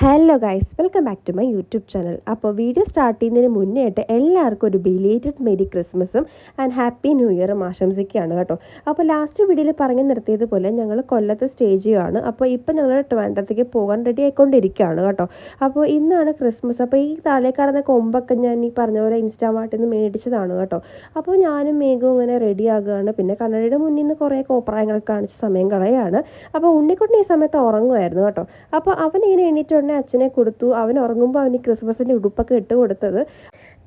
Hello guys welcome back to my YouTube channel അപ്പോൾ video start ചെയ്യുന്നതിന് മുന്നേ ആയിട്ട് എല്ലാവർക്കും ഒരു ബിലേറ്റഡ് മെരി ക്രിസ്മസും ആൻഡ് ഹാപ്പി ന്യൂ ഇയറും ആശംസിക്കുകയാണ് കേട്ടോ. അപ്പോൾ ലാസ്റ്റ് വീഡിയോയിൽ പറഞ്ഞു നിർത്തിയതുപോലെ ഞങ്ങൾ കൊല്ലത്ത് സ്റ്റേജ് ചെയ്യുകയാണ് അപ്പോൾ ഇപ്പോൾ ഞങ്ങൾ ട്രിവാൻഡ്രത്തേക്ക് പോകാൻ റെഡി ആയിക്കൊണ്ടിരിക്കുകയാണ് കേട്ടോ. അപ്പോൾ ഇന്നാണ് ക്രിസ്മസ് അപ്പോൾ ഈ തലേക്കാടുന്ന കൊമ്പൊക്കെ ഞാൻ ഈ പറഞ്ഞ പോലെ ഇൻസ്റ്റാമാർട്ടിൽ നിന്ന് മേടിച്ചതാണ് കേട്ടോ. അപ്പോൾ ഞാനും മേഘവും ഇങ്ങനെ റെഡി ആകുകയാണ്. പിന്നെ കണ്ണടയുടെ മുന്നിൽ നിന്ന് കുറേ കോപ്രായങ്ങൾ കാണിച്ച സമയം കളയാണ്. അപ്പോൾ ഉണ്ണിക്കുട്ടൻ ഈ സമയത്ത് ഉറങ്ങുമായിരുന്നു കേട്ടോ. അപ്പോൾ അവൻ ഇങ്ങനെ ഉടനെ അച്ഛനെ കൊടുത്തു. അവൻ ഉറങ്ങുമ്പോൾ അവന് ക്രിസ്മസിന്റെ ഉടുപ്പൊക്കെ ഇട്ട് കൊടുത്തത്.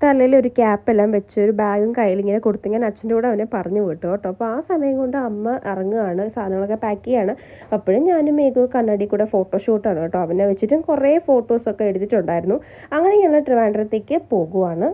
തലയിൽ ഒരു ക്യാപ്പെല്ലാം വെച്ച് ഒരു ബാഗും കയ്യിൽ ഇങ്ങനെ കൊടുത്ത് ഞാൻ അച്ഛന്റെ കൂടെ അവനെ പറഞ്ഞു വിട്ടു കേട്ടോ. അപ്പോൾ ആ സമയം കൊണ്ട് അമ്മ ഇറങ്ങുകയാണ് സാധനങ്ങളൊക്കെ പാക്ക് ചെയ്യാണ്. അപ്പോഴും ഞാനും മേഘു കണ്ണടി കൂടെ ഫോട്ടോഷൂട്ടാണ് കേട്ടോ. അവനെ വെച്ചിട്ടും കുറേ ഫോട്ടോസൊക്കെ എടുത്തിട്ടുണ്ടായിരുന്നു. അങ്ങനെ ഞങ്ങൾ ട്രിവാൻഡ്രത്തേക്ക് പോകുവാണ്.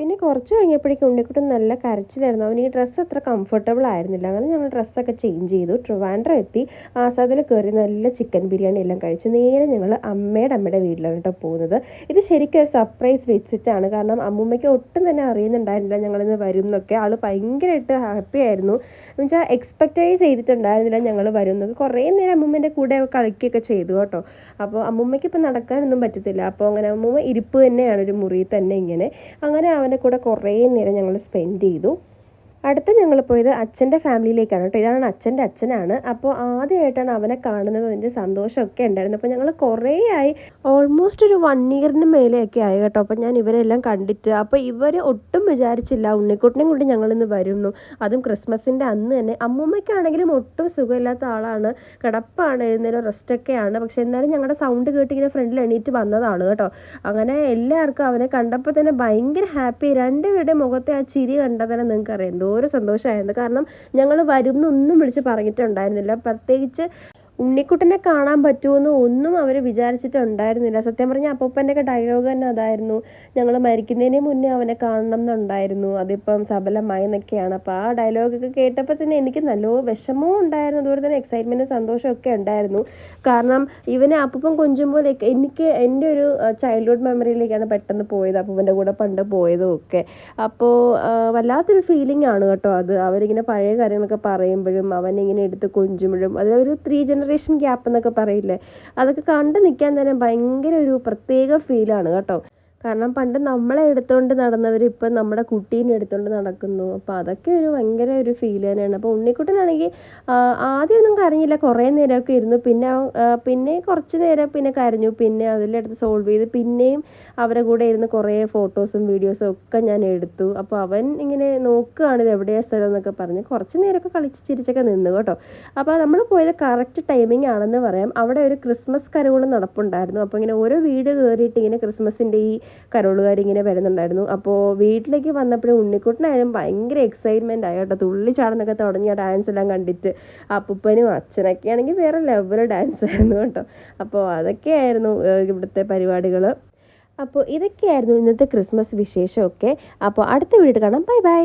പിന്നെ കുറച്ച് കഴിഞ്ഞപ്പോഴേക്കും ഉണ്ണിക്കുട്ടൻ നല്ല കരച്ചിലായിരുന്നു. അവന് ഈ ഡ്രസ്സ് അത്ര കംഫർട്ടബിൾ ആയിരുന്നില്ല. അങ്ങനെ ഞങ്ങൾ ഡ്രസ്സൊക്കെ ചേഞ്ച് ചെയ്തു. ട്രിവാൻഡ്രം എത്തി. ആസാദിൽ കയറി നല്ല ചിക്കൻ ബിരിയാണി എല്ലാം കഴിച്ചു. നേരെ ഞങ്ങൾ അമ്മയുടെ അമ്മയുടെ വീട്ടിലാണ് കേട്ടോ പോകുന്നത്. ഇത് ശരിക്കും ഒരു സർപ്രൈസ് വിസിറ്റാണ് കാരണം അമ്മൂമ്മയ്ക്ക് ഒട്ടും തന്നെ അറിയുന്നുണ്ടായിരുന്നില്ല ഞങ്ങളിന്ന് വരും എന്നൊക്കെ. ആൾ ഭയങ്കരമായിട്ട് ഹാപ്പി ആയിരുന്നു. എന്നുവെച്ചാൽ എക്സ്പെക്റ്റേ ചെയ്തിട്ടുണ്ടായിരുന്നില്ല ഞങ്ങൾ വരുന്നത് കുറേ നേരം അമ്മൂമ്മേന്റെ കൂടെ കളിക്കുകയൊക്കെ ചെയ്തു കേട്ടോ. അപ്പോൾ അമ്മൂമ്മയ്ക്ക് ഇപ്പം നടക്കാനൊന്നും പറ്റത്തില്ല. അപ്പോൾ അങ്ങനെ അമ്മൂമ്മ ഇരിപ്പ് തന്നെയാണ്. ഒരു മുറിയിൽ തന്നെ ഇങ്ങനെ. അങ്ങനെ അവന്റെ കൂടെ കുറേ നേരം ഞങ്ങൾ സ്പെൻഡ് ചെയ്തു. അടുത്ത ഞങ്ങൾ പോയത് അച്ഛന്റെ ഫാമിലിയിലേക്കാണ് കേട്ടോ. ഇതാണ് അച്ഛന്റെ അച്ഛനാണ്. അപ്പോൾ ആദ്യമായിട്ടാണ് അവനെ കാണുന്നത്. അതിന്റെ സന്തോഷമൊക്കെ ഉണ്ടായിരുന്നു. അപ്പോൾ ഞങ്ങൾ കുറേ ആയി. ഓൾമോസ്റ്റ് ഒരു വൺ ഇയറിന് മേലെയൊക്കെ ആയി കേട്ടോ. അപ്പോൾ ഞാൻ ഇവരെല്ലാം കണ്ടിട്ട്. അപ്പോൾ ഇവർ ഒട്ടും വിചാരിച്ചില്ല ഉണ്ണിക്കുട്ടിനെ കൊണ്ട് ഞങ്ങളിന്ന് വരുന്നു. അതും ക്രിസ്മസിന്റെ അന്ന് തന്നെ. അമ്മൂമ്മയ്ക്കാണെങ്കിലും ഒട്ടും സുഖമില്ലാത്ത ആളാണ്. കിടപ്പാണ്. എഴുന്നേരം റെസ്റ്റൊക്കെയാണ്. പക്ഷേ എന്നാലും ഞങ്ങളുടെ സൗണ്ട് കേട്ട് ഇങ്ങനെ ഫ്രണ്ടിൽ എണീറ്റ് വന്നതാണ് കേട്ടോ. അങ്ങനെ എല്ലാവർക്കും അവനെ കണ്ടപ്പോൾ തന്നെ ഭയങ്കര ഹാപ്പി രണ്ടുപേരുടെ മുഖത്തെ ആ ചിരി കണ്ടതന്നെ തന്നെ നിങ്ങൾക്ക് എന്തോരം സന്തോഷമായിരുന്നു. കാരണം ഞങ്ങൾ വരുന്നൊന്നും വിളിച്ച് പറഞ്ഞിട്ടുണ്ടായിരുന്നില്ല. പ്രത്യേകിച്ച് ഉണ്ണിക്കുട്ടനെ കാണാൻ പറ്റുമെന്ന് ഒന്നും അവർ വിചാരിച്ചിട്ടുണ്ടായിരുന്നില്ല. സത്യം പറഞ്ഞാൽ അപ്പൂപ്പന്റെയൊക്കെ ഡയലോഗ് തന്നെ അതായിരുന്നു. ഞങ്ങൾ മരിക്കുന്നതിന് മുന്നേ അവനെ കാണണം എന്നുണ്ടായിരുന്നു. അതിപ്പം സബലമായി എന്നൊക്കെയാണ് അപ്പോൾ ആ ഡയലോഗൊക്കെ കേട്ടപ്പോൾ തന്നെ എനിക്ക് നല്ല വിഷമവും ഉണ്ടായിരുന്നു. അതുപോലെ തന്നെ എക്സൈറ്റ്മെന്റും സന്തോഷമൊക്കെ ഉണ്ടായിരുന്നു. കാരണം ഇവനെ അപ്പൂപ്പൻ കൊഞ്ചുമ്പോൾ എനിക്ക് എന്റെ ഒരു ചൈൽഡ്ഹുഡ് മെമ്മറിയിലേക്കാണ് പെട്ടെന്ന് പോയത്. അപ്പൂപ്പന്റെ കൂടെ പണ്ട് പോയതും ഒക്കെ. അപ്പോൾ വല്ലാത്തൊരു ഫീലിംഗ് ആണ് കേട്ടോ അത്. അവരിങ്ങനെ പഴയ കാര്യങ്ങളൊക്കെ പറയുമ്പോഴും അവനിങ്ങനെ എടുത്ത് കൊഞ്ചുമ്പോഴും. അതൊരു ത്രീ ജനറേഷൻ ജനറേഷൻ ഗ്യാപ്പ് എന്നൊക്കെ പറയില്ലേ? അതൊക്കെ കണ്ടു നിൽക്കാൻ തന്നെ ഭയങ്കര ഒരു പ്രത്യേക ഫീലാണ് കേട്ടോ. കാരണം പണ്ട് നമ്മളെ എടുത്തുകൊണ്ട് നടന്നവർ ഇപ്പം നമ്മുടെ കുട്ടീനെ എടുത്തുകൊണ്ട് നടക്കുന്നു. അപ്പോൾ അതൊക്കെ ഒരു ഭയങ്കര ഒരു ഫീൽ തന്നെയാണ്. അപ്പോൾ ഉണ്ണിക്കുട്ടനാണെങ്കിൽ ആദ്യമൊന്നും കരഞ്ഞില്ല. കുറേ നേരമൊക്കെ ഇരുന്നു. പിന്നെ പിന്നെ കുറച്ച് നേരം പിന്നെ കരഞ്ഞു. പിന്നെ അതിലെടുത്ത് സോൾവ് ചെയ്ത് പിന്നെയും അവരെ കൂടെ ഇരുന്ന് കുറേ ഫോട്ടോസും വീഡിയോസും ഒക്കെ ഞാൻ എടുത്തു. അപ്പോൾ അവൻ ഇങ്ങനെ നോക്കുകയാണ് ഇത് എവിടെയാണ് സ്ഥലം എന്നൊക്കെ പറഞ്ഞ് കുറച്ച് നേരമൊക്കെ കളിച്ച് ചിരിച്ചൊക്കെ നിന്നു കേട്ടോ. അപ്പോൾ നമ്മൾ പോയത് കറക്റ്റ് ടൈമിംഗ് ആണെന്ന് പറയാം. അവിടെ ഒരു ക്രിസ്മസ് കരോൾ നടപ്പുണ്ടായിരുന്നു. അപ്പോൾ ഇങ്ങനെ ഓരോ വീട് കയറിയിട്ട് ഇങ്ങനെ ക്രിസ്മസിന്റെ ഈ കരോളുകാർ ഇങ്ങനെ വരുന്നുണ്ടായിരുന്നു. അപ്പോൾ വീട്ടിലേക്ക് വന്നപ്പോഴും ഉണ്ണിക്കുട്ടനായാലും ഭയങ്കര എക്സൈറ്റ്മെന്റ് ആയി കേട്ടോ. തുള്ളി ചാടുന്നൊക്കെ തുടങ്ങി ആ ഡാൻസ് എല്ലാം കണ്ടിട്ട്. അപ്പൂപ്പനും അച്ഛനൊക്കെ ആണെങ്കിൽ വേറെ ലെവൽ ഡാൻസ് ആയിരുന്നു കേട്ടോ. അപ്പോൾ അതൊക്കെയായിരുന്നു ഇവിടുത്തെ പരിപാടികൾ അപ്പോൾ ഇതൊക്കെയായിരുന്നു ഇന്നത്തെ ക്രിസ്മസ് വിശേഷമൊക്കെ. അപ്പോൾ അടുത്ത വീഡിയോ കാണാം. Bye bye